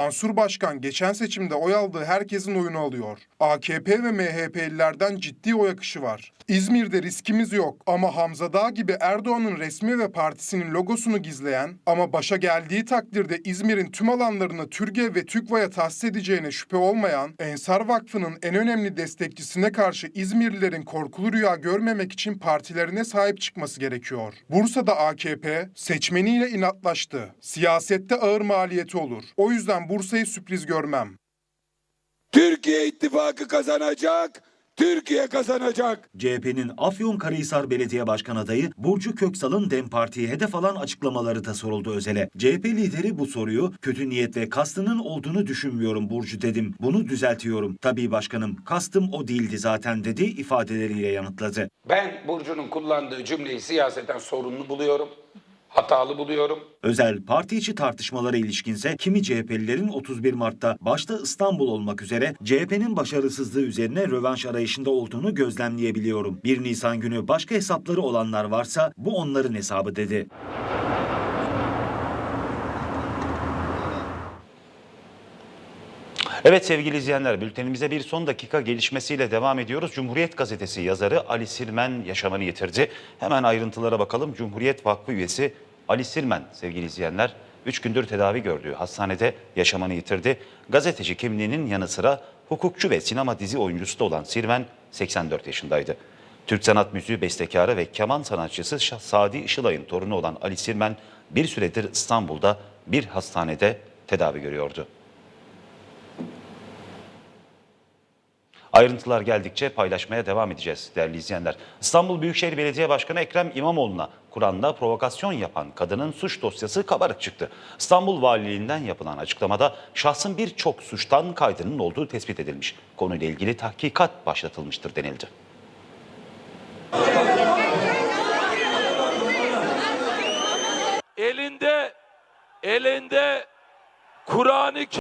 Mansur Başkan geçen seçimde oy aldığı herkesin oyunu alıyor. AKP ve MHP'lilerden ciddi oy akışı var. İzmir'de riskimiz yok ama Hamza Dağ gibi Erdoğan'ın resmi ve partisinin logosunu gizleyen ama başa geldiği takdirde İzmir'in tüm alanlarını TÜRGEV ve TÜKVA'ya tahsis edeceğine şüphe olmayan Ensar Vakfı'nın en önemli destekçisine karşı İzmirlilerin korkulu rüya görmemek için partilerine sahip çıkması gerekiyor. Bursa'da AKP seçmeniyle inatlaştı. Siyasette ağır maliyeti olur. O yüzden Bursa'yı sürpriz görmem. Türkiye ittifakı kazanacak. Türkiye kazanacak. CHP'nin Afyonkarahisar Belediye Başkan adayı Burcu Köksal'ın DEM Parti'ye hedef alan açıklamaları da soruldu Özel'e. CHP lideri bu soruyu kötü niyet ve kastının olduğunu düşünmüyorum Burcu dedim. Bunu düzeltiyorum. Tabii başkanım kastım o değildi zaten dedi ifadeleriyle yanıtladı. Ben Burcu'nun kullandığı cümleyi siyaseten sorunlu buluyorum. Hatalı buluyorum. Özel parti içi tartışmalara ilişkinse kimi CHP'lilerin 31 Mart'ta başta İstanbul olmak üzere CHP'nin başarısızlığı üzerine rövanş arayışında olduğunu gözlemleyebiliyorum. 1 Nisan günü başka hesapları olanlar varsa bu onların hesabı dedi. Evet sevgili izleyenler bültenimize bir son dakika gelişmesiyle devam ediyoruz. Cumhuriyet Gazetesi yazarı Ali Sirmen yaşamını yitirdi. Hemen ayrıntılara bakalım. Cumhuriyet Vakfı üyesi Ali Sirmen sevgili izleyenler 3 gündür tedavi gördüğü hastanede yaşamını yitirdi. Gazeteci kimliğinin yanı sıra hukukçu ve sinema dizi oyuncusu da olan Sirmen 84 yaşındaydı. Türk sanat müziği bestekarı ve keman sanatçısı Sadi Işılay'ın torunu olan Ali Sirmen bir süredir İstanbul'da bir hastanede tedavi görüyordu. Ayrıntılar geldikçe paylaşmaya devam edeceğiz değerli izleyenler. İstanbul Büyükşehir Belediye Başkanı Ekrem İmamoğlu'na Kur'an'da provokasyon yapan kadının suç dosyası kabarık çıktı. İstanbul Valiliğinden yapılan açıklamada şahsın birçok suçtan kaydının olduğu tespit edilmiş. Konuyla ilgili tahkikat başlatılmıştır denildi. elinde elinde Kur'an-ı